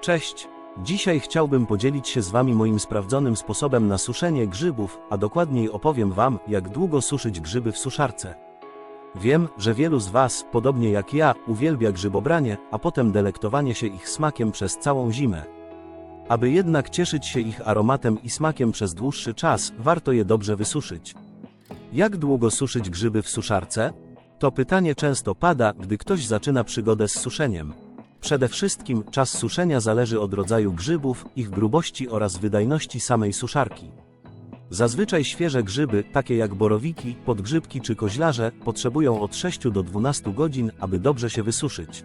Cześć! Dzisiaj chciałbym podzielić się z Wami moim sprawdzonym sposobem na suszenie grzybów, a dokładniej opowiem Wam, jak długo suszyć grzyby w suszarce. Wiem, że wielu z Was, podobnie jak ja, uwielbia grzybobranie, a potem delektowanie się ich smakiem przez całą zimę. Aby jednak cieszyć się ich aromatem i smakiem przez dłuższy czas, warto je dobrze wysuszyć. Jak długo suszyć grzyby w suszarce? To pytanie często pada, gdy ktoś zaczyna przygodę z suszeniem. Przede wszystkim czas suszenia zależy od rodzaju grzybów, ich grubości oraz wydajności samej suszarki. Zazwyczaj świeże grzyby, takie jak borowiki, podgrzybki czy koźlarze, potrzebują od 6 do 12 godzin, aby dobrze się wysuszyć.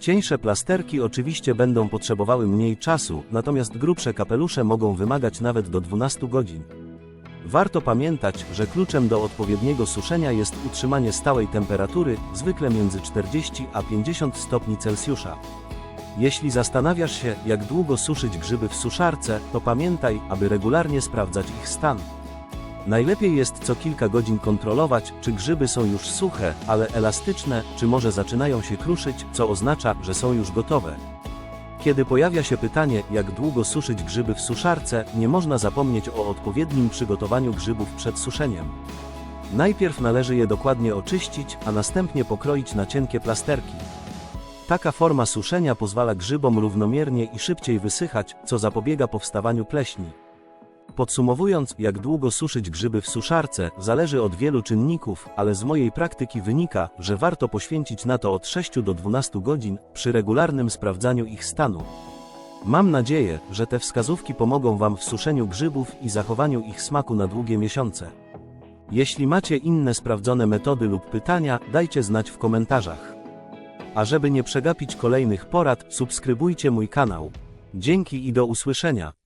Cieńsze plasterki oczywiście będą potrzebowały mniej czasu, natomiast grubsze kapelusze mogą wymagać nawet do 12 godzin. Warto pamiętać, że kluczem do odpowiedniego suszenia jest utrzymanie stałej temperatury, zwykle między 40 a 50 stopni Celsjusza. Jeśli zastanawiasz się, jak długo suszyć grzyby w suszarce, to pamiętaj, aby regularnie sprawdzać ich stan. Najlepiej jest co kilka godzin kontrolować, czy grzyby są już suche, ale elastyczne, czy może zaczynają się kruszyć, co oznacza, że są już gotowe. Kiedy pojawia się pytanie, jak długo suszyć grzyby w suszarce, nie można zapomnieć o odpowiednim przygotowaniu grzybów przed suszeniem. Najpierw należy je dokładnie oczyścić, a następnie pokroić na cienkie plasterki. Taka forma suszenia pozwala grzybom równomiernie i szybciej wysychać, co zapobiega powstawaniu pleśni. Podsumowując, jak długo suszyć grzyby w suszarce, zależy od wielu czynników, ale z mojej praktyki wynika, że warto poświęcić na to od 6 do 12 godzin przy regularnym sprawdzaniu ich stanu. Mam nadzieję, że te wskazówki pomogą Wam w suszeniu grzybów i zachowaniu ich smaku na długie miesiące. Jeśli macie inne sprawdzone metody lub pytania, dajcie znać w komentarzach. A żeby nie przegapić kolejnych porad, subskrybujcie mój kanał. Dzięki i do usłyszenia.